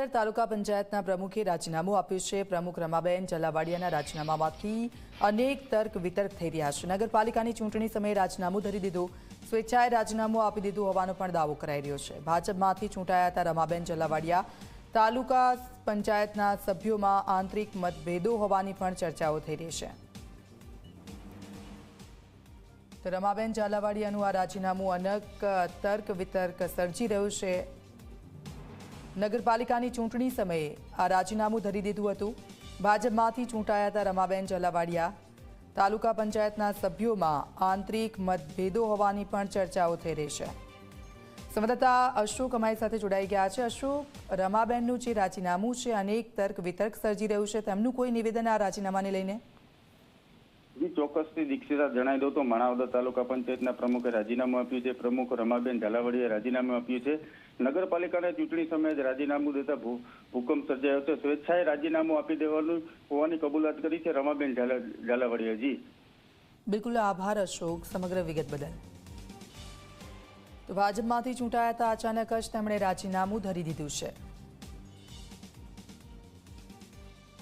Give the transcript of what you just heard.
વિસાવદર તાલુકા પંચાયતના પ્રમુખે રાજીનામું આપ્યું છે. પ્રમુખ રમાબેન જલાવાડિયાના રાજીનામામાંથી અનેક તર્ક વિતર્ક થઈ રહ્યા છે. નગરપાલિકાની ચૂંટણી સમયે રાજીનામું ધરી દીધું. સ્વેચ્છાએ રાજીનામું આપી દીધું હોવાનો પણ દાવો કરાઈ રહ્યો છે. ભાજપમાંથી ચૂંટાયા હતા રમાબેન જલાવાડિયા. તાલુકા પંચાયતના સભ્યોમાં આંતરિક મતભેદો હોવાની પણ ચર્ચાઓ થઈ રહી છે. તો રમાબેન ઝાલાવાડિયાનું આ રાજીનામું અનેક તર્ક વિતર્ક સર્જી રહ્યું છે. નગરપાલિકાની ચૂંટણી સમયે આ રાજીનામું ધરી દીધું હતું. ભાજપમાંથી ચૂંટાયા હતા રમાબેન જલાવાડિયા, તાલુકા પંચાયતના સભ્યોમાં આંતરિક મતભેદો હોવાની પણ ચર્ચાઓ થઈ રહી છે. સંવાદદાતા અશોક અમારી સાથે જોડાઈ ગયા છે. અશોક, રમાબેનનું જે રાજીનામું છે, અનેક તર્ક વિતર્ક સર્જી રહ્યું છે. તેમનું કોઈ નિવેદન આ રાજીનામાને લઈને? ચોક્કસથી દીક્ષિતા જણાવી દઉં તો માણાવદર તાલુકા પંચાયતના પ્રમુખે રાજીનામું આપ્યું છે. પ્રમુખ રમાબેન ઝાલાવાડીએ રાજીનામું આપ્યું છે. નગરપાલિકાના ચૂંટણી સમયે જ રાજીનામું દેતા ભૂકંપ સર્જાયો હતો. સ્વેચ્છાએ રાજીનામું આપી દેવાનું હોવાની કબૂલાત કરી છે રમાબેન ઝાલા ઝાલાવાડીએ બિલકુલ આભાર અશોક. સમગ્ર વિગત બદલ. તો ભાજપમાંથી ચૂંટાયા હતા અચાનક જ તેમણે રાજીનામું ધરી દીધું છે.